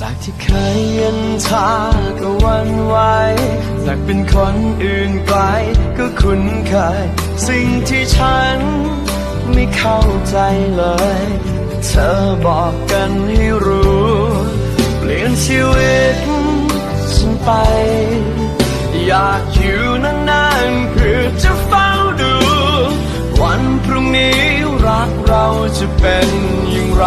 จากที่เคยเย็นชาก็วันไหวจากเป็นคนอื่นไกลก็คุ้นเคย สิ่งที่ฉันไม่เข้าใจเลย เธอบอกกันให้รู้ เปลี่ยนชีวิตฉันไป อยากอยู่นานๆเพื่อจะเฝ้าดู วันพรุ่งนี้รักเราจะเป็นอย่างไร